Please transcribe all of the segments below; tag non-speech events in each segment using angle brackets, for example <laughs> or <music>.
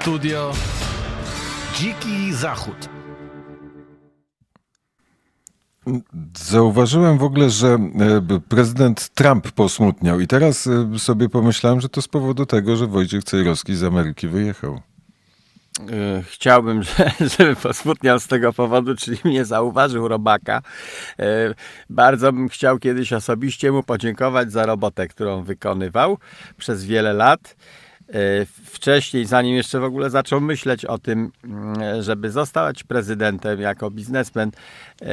Studio Dziki Zachód. Zauważyłem w ogóle, że e, prezydent Trump posmutniał i teraz e, sobie pomyślałem, że to z powodu tego, że Wojciech Cejrowski z Ameryki wyjechał. E, Chciałbym, <laughs> że- żeby posmutniał z tego powodu, czyli mnie zauważył robaka. Bardzo bym chciał kiedyś osobiście mu podziękować za robotę, którą wykonywał przez wiele lat. E, Wcześniej, zanim jeszcze w ogóle zaczął myśleć o tym, mm, żeby zostać prezydentem jako biznesmen, e,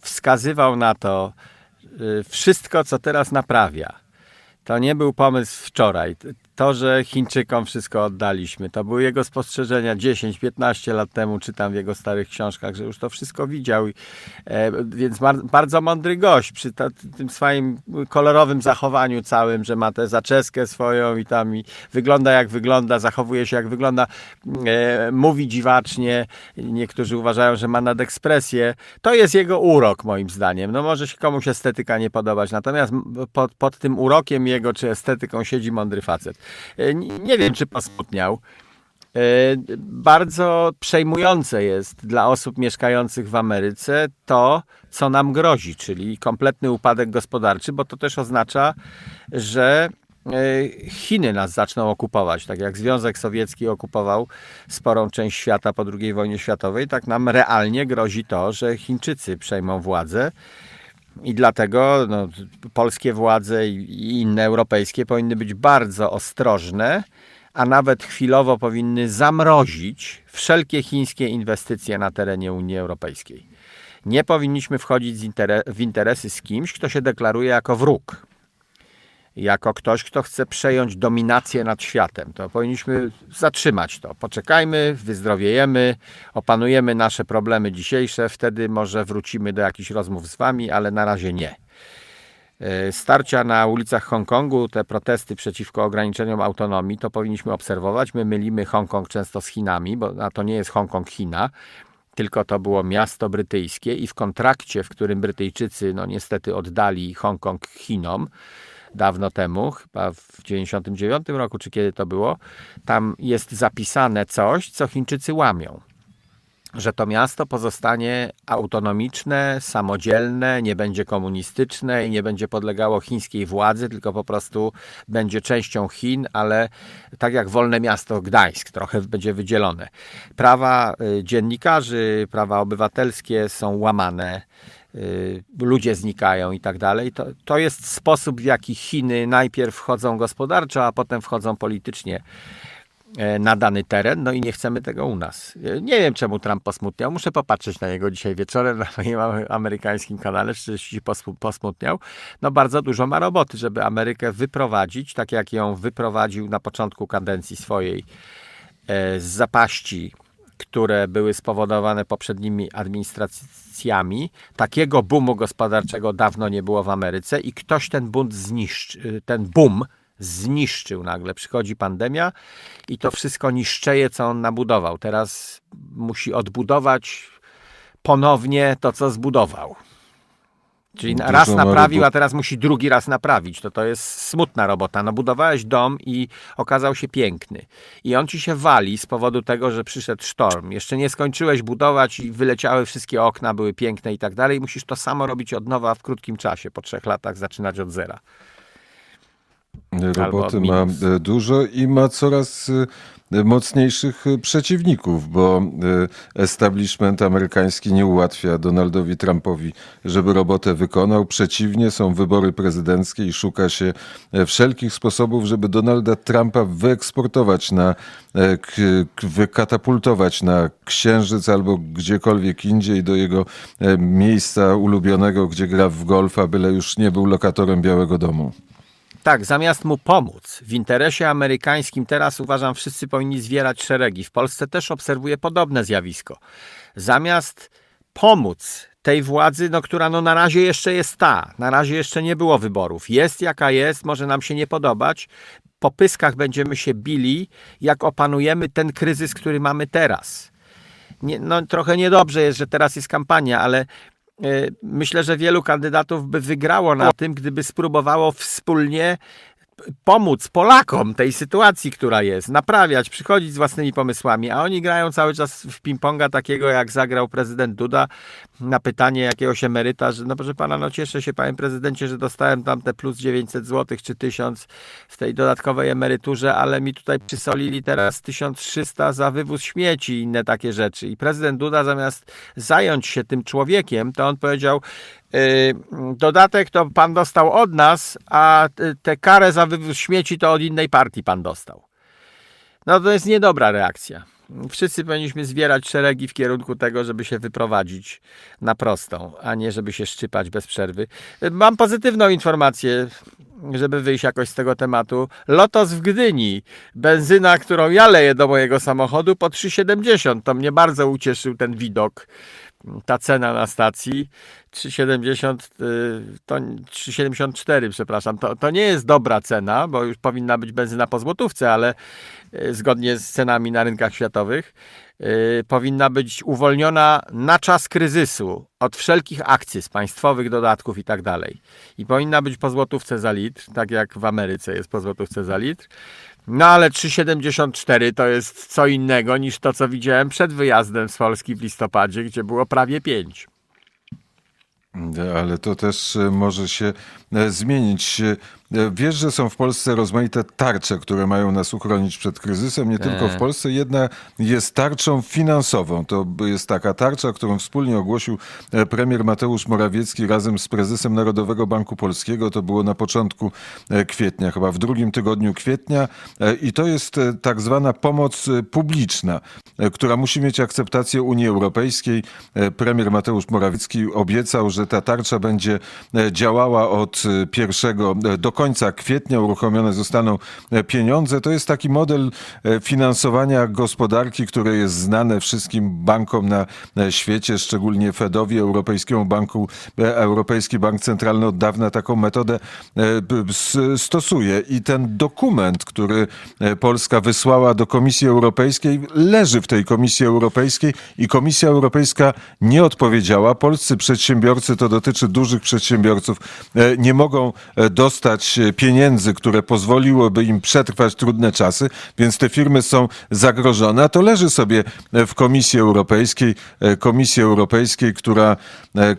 wskazywał na to e, wszystko, co teraz naprawia. To nie był pomysł wczoraj. To, że Chińczykom wszystko oddaliśmy, to były jego spostrzeżenia 10-15 lat temu, czytam w jego starych książkach, że już to wszystko widział. E, więc bardzo mądry gość przy tym swoim kolorowym zachowaniu całym, że ma tę zaczeskę swoją i tam i wygląda jak wygląda, zachowuje się jak wygląda, e, mówi dziwacznie. Niektórzy uważają, że ma nadekspresję. To jest jego urok moim zdaniem. No może się komuś estetyka nie podobać, natomiast pod, pod tym urokiem jego czy estetyką siedzi mądry facet. E, Nie wiem, czy posmutniał. E, Bardzo przejmujące jest dla osób mieszkających w Ameryce to, co nam grozi, czyli kompletny upadek gospodarczy, bo to też oznacza, że e, Chiny nas zaczną okupować. Tak jak Związek Sowiecki okupował sporą część świata po II wojnie światowej, tak nam realnie grozi to, że Chińczycy przejmą władzę. I dlatego no, polskie władze i inne europejskie powinny być bardzo ostrożne, a nawet chwilowo powinny zamrozić wszelkie chińskie inwestycje na terenie Unii Europejskiej. Nie powinniśmy wchodzić w interesy z kimś, kto się deklaruje jako wróg. Jako ktoś, kto chce przejąć dominację nad światem. To powinniśmy zatrzymać to. Poczekajmy, wyzdrowiejemy, opanujemy nasze problemy dzisiejsze, wtedy może wrócimy do jakichś rozmów z wami, ale na razie nie. E, Starcia na ulicach Hongkongu, te protesty przeciwko ograniczeniom autonomii, to powinniśmy obserwować. My mylimy Hongkong często z Chinami, bo a to nie jest Hongkong China, tylko to było miasto brytyjskie i w kontrakcie, w którym Brytyjczycy no niestety oddali Hongkong Chinom dawno temu, chyba w 99 roku, czy kiedy to było, tam jest zapisane coś, co Chińczycy łamią że to miasto pozostanie autonomiczne, samodzielne, nie będzie komunistyczne i nie będzie podlegało chińskiej władzy, tylko po prostu będzie częścią Chin, ale tak jak wolne miasto Gdańsk, trochę będzie wydzielone. Prawa y, dziennikarzy, prawa obywatelskie są łamane. Y, Ludzie znikają i tak dalej. To, to jest sposób, w jaki Chiny najpierw wchodzą gospodarczo, a potem wchodzą politycznie e, na dany teren, no i nie chcemy tego u nas. E, Nie wiem, czemu Trump posmutniał. Muszę popatrzeć na niego dzisiaj wieczorem na moim amerykańskim kanale, czy się posmu- posmutniał. No bardzo dużo ma roboty, żeby Amerykę wyprowadzić, tak jak ją wyprowadził na początku kadencji swojej e, z zapaści, które były spowodowane poprzednimi administracjami. Takiego boomu gospodarczego dawno nie było w Ameryce i ktoś ten bunt zniszczy, ten boom zniszczył nagle. Przychodzi pandemia i to wszystko niszczeje, co on nabudował. Teraz musi odbudować ponownie to, co zbudował. Czyli Dużo raz naprawił, a teraz musi drugi raz naprawić. To to jest smutna robota. No budowałeś dom i okazał się piękny. I on ci się wali z powodu tego, że przyszedł sztorm. Jeszcze nie skończyłeś budować i wyleciały wszystkie okna, były piękne i tak dalej. Musisz to samo robić od nowa w krótkim czasie. Po trzech latach zaczynać od zera. Roboty ma e, dużo i ma coraz e, mocniejszych e, przeciwników, bo e, establishment amerykański nie ułatwia Donaldowi Trumpowi, żeby robotę wykonał. Przeciwnie, są wybory prezydenckie i szuka się e, wszelkich sposobów, żeby Donalda Trumpa wyeksportować na, e, wykatapultować na Księżyc albo gdziekolwiek indziej do jego e, miejsca ulubionego, gdzie gra w golfa, byle już nie był lokatorem Białego Domu. Tak, zamiast mu pomóc w interesie amerykańskim, teraz uważam, wszyscy powinni zwierać szeregi. W Polsce też obserwuję podobne zjawisko. Zamiast pomóc tej władzy, no, która no, na razie jeszcze jest ta, na razie jeszcze nie było wyborów. Jest jaka jest, może nam się nie podobać. Po pyskach będziemy się bili, jak opanujemy ten kryzys, który mamy teraz. Nie, no, trochę niedobrze jest, że teraz jest kampania, ale myślę, że wielu kandydatów by wygrało na tym, gdyby spróbowało wspólnie pomóc Polakom tej sytuacji, która jest, naprawiać, przychodzić z własnymi pomysłami, a oni grają cały czas w ping-ponga takiego, jak zagrał prezydent Duda na pytanie jakiegoś emeryta, że no proszę pana, no cieszę się panie prezydencie, że dostałem tam te plus 900 zł czy 1000 w tej dodatkowej emeryturze, ale mi tutaj przysolili teraz 1300 za wywóz śmieci i inne takie rzeczy. I prezydent Duda zamiast zająć się tym człowiekiem, to on powiedział, dodatek to pan dostał od nas, a y, tę karę za wywóz śmieci to od innej partii pan dostał. No to jest niedobra reakcja. Wszyscy powinniśmy zwierać szeregi w kierunku tego, żeby się wyprowadzić na prostą, a nie żeby się szczypać bez przerwy. Mam pozytywną informację, żeby wyjść jakoś z tego tematu. Lotos w Gdyni, benzyna, którą ja leję do mojego samochodu po 3,70. To mnie bardzo ucieszył ten widok ta cena na stacji 3,70 y, to 3,74 przepraszam, to, to nie jest dobra cena, bo już powinna być benzyna po złotówce, ale y, zgodnie z cenami na rynkach światowych powinna być uwolniona na czas kryzysu od wszelkich akcyz państwowych, dodatków i tak dalej. I powinna być po złotówce za litr, tak jak w Ameryce jest po złotówce za litr. No ale 3,74 to jest co innego niż to, co widziałem przed wyjazdem z Polski w listopadzie, gdzie było prawie 5. Ale to też e, może się e, zmienić. E, Wiesz, że są w Polsce rozmaite tarcze, które mają nas uchronić przed kryzysem. Nie tylko w Polsce. Jedna jest tarczą finansową. To jest taka tarcza, którą wspólnie ogłosił e, premier Mateusz Morawiecki razem z prezesem Narodowego Banku Polskiego. To było na początku e, kwietnia, chyba w drugim tygodniu kwietnia. E, I to jest e, tak zwana pomoc e, publiczna, e, która musi mieć akceptację Unii Europejskiej. E, Premier Mateusz Morawiecki obiecał, że ta tarcza będzie e, działała od e, pierwszego e, do końca kwietnia. Uruchomione zostaną e, pieniądze. To jest taki model e, finansowania gospodarki, które jest znane wszystkim bankom na e, świecie, szczególnie Fedowi, Europejskiemu Banku, Europejski Bank Centralny od dawna taką metodę stosuje. I ten dokument, który Polska wysłała do Komisji Europejskiej, leży w tej Komisji Europejskiej i Komisja Europejska nie odpowiedziała. Polscy przedsiębiorcy, to dotyczy dużych przedsiębiorców, nie mogą dostać e, pieniędzy, które pozwoliłyby im przetrwać trudne czasy, więc te firmy są zagrożone. A to leży sobie e, w Komisji Europejskiej, e, Komisji Europejskiej, która,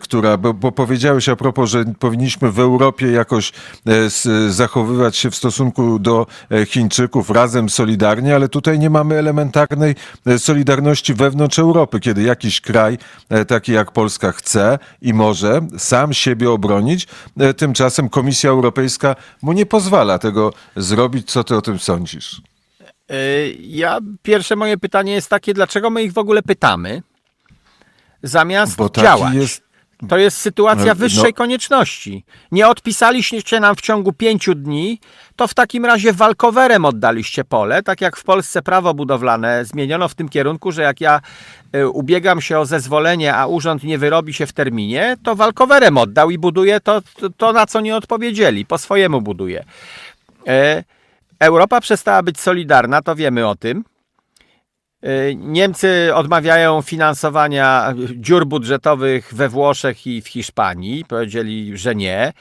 która bo, bo powiedziałeś a propos, że powinniśmy w Europie jakoś zachowywać się w stosunku do Chińczyków razem, solidarnie, ale tutaj nie mamy elementarnej solidarności wewnątrz Europy, kiedy jakiś kraj, taki jak Polska, chce i może sam siebie obronić, tymczasem Komisja Europejska mu nie pozwala tego zrobić. Co ty o tym sądzisz? Yy, Ja, pierwsze moje pytanie jest takie, dlaczego my ich w ogóle pytamy, zamiast Bo taki działać? jest- To jest sytuacja No, wyższej no. konieczności. Nie odpisaliście nam w ciągu pięciu dni, to w takim razie walkowerem oddaliście pole, tak jak w Polsce prawo budowlane zmieniono w tym kierunku, że jak ja y, ubiegam się o zezwolenie, a urząd nie wyrobi się w terminie, to walkowerem oddał i buduje to, to, na co nie odpowiedzieli, po swojemu buduje. E, Europa przestała być solidarna, to wiemy o tym. Y, Niemcy odmawiają finansowania dziur budżetowych we Włoszech i w Hiszpanii. Powiedzieli, że nie.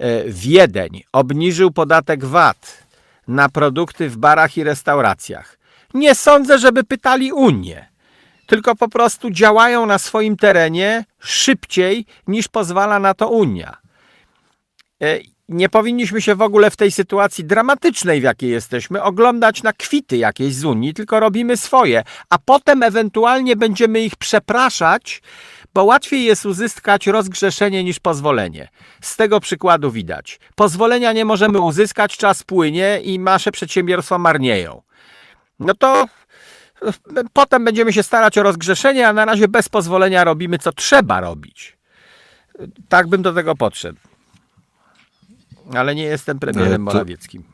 Y, Wiedeń obniżył podatek VAT na produkty w barach i restauracjach. Nie sądzę, żeby pytali Unię. Tylko po prostu działają na swoim terenie szybciej niż pozwala na to Unia. Nie powinniśmy się w ogóle w tej sytuacji dramatycznej, w jakiej jesteśmy, oglądać na kwity jakieś z Unii, tylko robimy swoje, a potem ewentualnie będziemy ich przepraszać, bo łatwiej jest uzyskać rozgrzeszenie niż pozwolenie. Z tego przykładu widać. Pozwolenia nie możemy uzyskać, czas płynie i nasze przedsiębiorstwa marnieją. No to e, potem będziemy się starać o rozgrzeszenie, a na razie bez pozwolenia robimy, co trzeba robić. Tak bym do tego podszedł. Ale nie jestem premierem Morawieckim.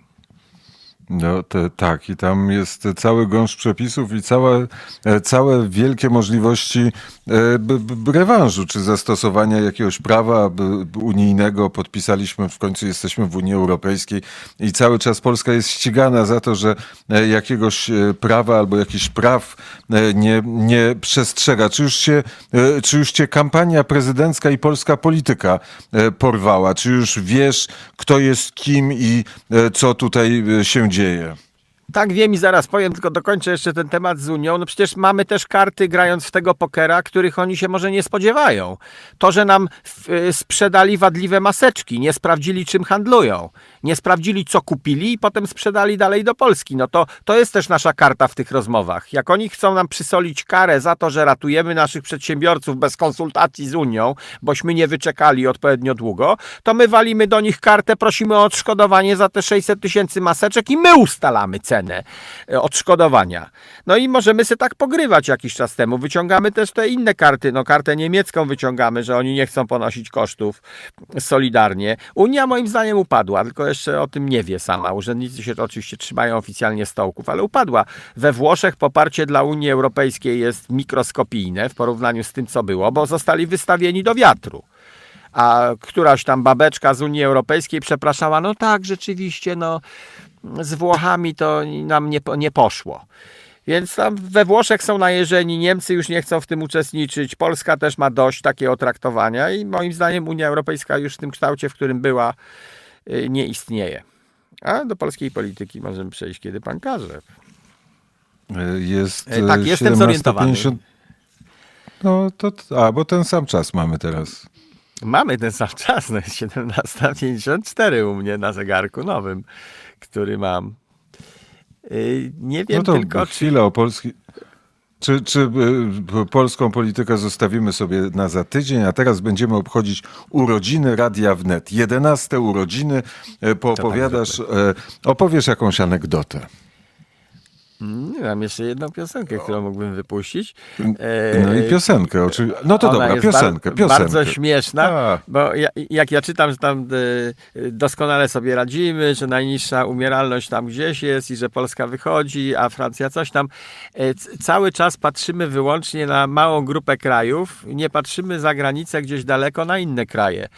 No te, tak, i tam jest cały gąszcz przepisów i całe, e, całe wielkie możliwości e, rewanżu, czy zastosowania jakiegoś prawa unijnego. Podpisaliśmy, w końcu jesteśmy w Unii Europejskiej i cały czas Polska jest ścigana za to, że e, jakiegoś prawa albo jakichś praw nie, nie przestrzega. Czy już, się, czy już cię kampania prezydencka i polska polityka porwała? Czy już wiesz, kto jest kim i co tutaj się dzieje? dzieje? Tak wiem i zaraz powiem, tylko dokończę jeszcze ten temat z Unią. No przecież mamy też karty grając w tego pokera, których oni się może nie spodziewają. To, że nam y, sprzedali wadliwe maseczki, nie sprawdzili czym handlują, nie sprawdzili co kupili i potem sprzedali dalej do Polski. No to, to jest też nasza karta w tych rozmowach. Jak oni chcą nam przysolić karę za to, że ratujemy naszych przedsiębiorców bez konsultacji z Unią, bośmy nie wyczekali odpowiednio długo, to my walimy do nich kartę, prosimy o odszkodowanie za te 600 tysięcy maseczek i my ustalamy cenę e, odszkodowania. No i możemy sobie tak pogrywać jakiś czas temu. Wyciągamy też te inne karty. No kartę niemiecką wyciągamy, że oni nie chcą ponosić kosztów solidarnie. Unia moim zdaniem upadła, tylko jeszcze o tym nie wie sama. Urzędnicy się oczywiście trzymają oficjalnie stołków, ale upadła. We Włoszech poparcie dla Unii Europejskiej jest mikroskopijne w porównaniu z tym, co było, bo zostali wystawieni do wiatru a któraś tam babeczka z Unii Europejskiej przepraszała, no tak, rzeczywiście, no z Włochami to nam nie, nie poszło. Więc tam we Włoszech są najeżeni, Niemcy już nie chcą w tym uczestniczyć, Polska też ma dość takiego traktowania i moim zdaniem Unia Europejska już w tym kształcie, w którym była, y, nie istnieje. A do polskiej polityki możemy przejść, kiedy pan każe. Jest E, tak, e, jestem zorientowany. 17:50. No to, a, bo ten sam czas mamy teraz. Mamy ten sam czas, no jest 17.54 u mnie na zegarku nowym, który mam. Y, Nie wiem No tylko, czy chwilę o polski... Czy, czy y, polską politykę zostawimy sobie na za tydzień, a teraz będziemy obchodzić urodziny Radia Wnet. 11 urodziny. E, Poopowiadasz, e, opowiesz jakąś anegdotę. Nie mam jeszcze jedną piosenkę, którą mógłbym wypuścić. No i piosenkę oczywiście. No to Ona dobra, piosenkę, bar- piosenkę. Bardzo śmieszna, A. bo ja, jak ja czytam, że tam e, doskonale sobie radzimy, że najniższa umieralność tam gdzieś jest i że Polska wychodzi, a Francja coś tam. E, Cały czas patrzymy wyłącznie na małą grupę krajów, nie patrzymy za granicę gdzieś daleko na inne kraje.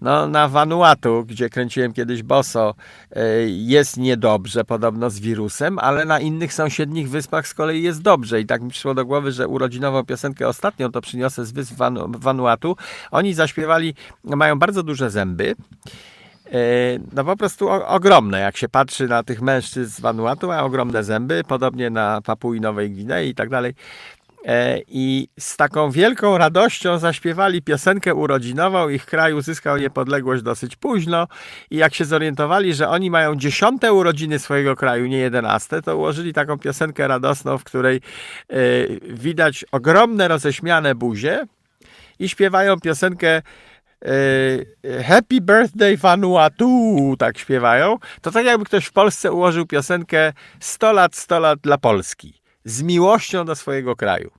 No, na Vanuatu, gdzie kręciłem kiedyś boso, e, jest niedobrze podobno z wirusem, ale na innych sąsiednich wyspach z kolei jest dobrze. I tak mi przyszło do głowy, że urodzinową piosenkę ostatnią to przyniosę z wysp Vanu- Vanuatu. Oni zaśpiewali, mają bardzo duże zęby. E, No po prostu ogromne, jak się patrzy na tych mężczyzn z Vanuatu, mają ogromne zęby, podobnie na Papui Nowej Gwinei i tak dalej. E, I z taką wielką radością zaśpiewali piosenkę urodzinową. Ich kraj uzyskał niepodległość dosyć późno. I jak się zorientowali, że oni mają dziesiąte urodziny swojego kraju, nie jedenaste, to ułożyli taką piosenkę radosną, w której e, widać ogromne roześmiane buzie i śpiewają piosenkę e, Happy Birthday Vanuatu, tak śpiewają. To tak jakby ktoś w Polsce ułożył piosenkę 100 lat, 100 lat dla Polski. Z miłością do swojego kraju.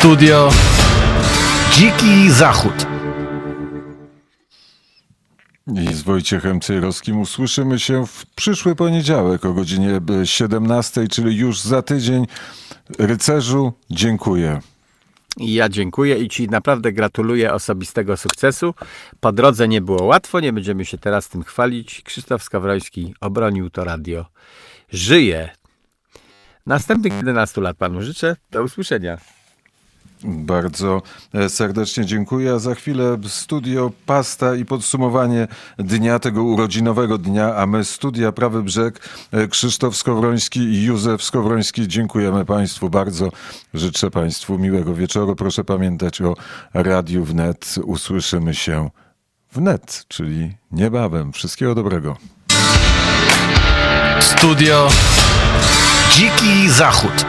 Studio Dziki Zachód. I z Wojciechem Cejrowskim usłyszymy się w przyszły poniedziałek o godzinie 17, czyli już za tydzień. Rycerzu, dziękuję. Ja dziękuję i Ci naprawdę gratuluję osobistego sukcesu. Po drodze nie było łatwo, nie będziemy się teraz tym chwalić. Krzysztof Skawroński obronił to radio. Żyje. Następnych 11 lat Panu życzę. Do usłyszenia. Bardzo e, serdecznie dziękuję. A za chwilę studio Pasta i podsumowanie dnia, tego urodzinowego dnia, a my studia Prawy Brzeg, e, Krzysztof Skowroński i Józef Skowroński. Dziękujemy Państwu bardzo. Życzę Państwu miłego wieczoru. Proszę pamiętać o Radiu Wnet. Usłyszymy się wnet, czyli niebawem. Wszystkiego dobrego. Studio Dziki Zachód.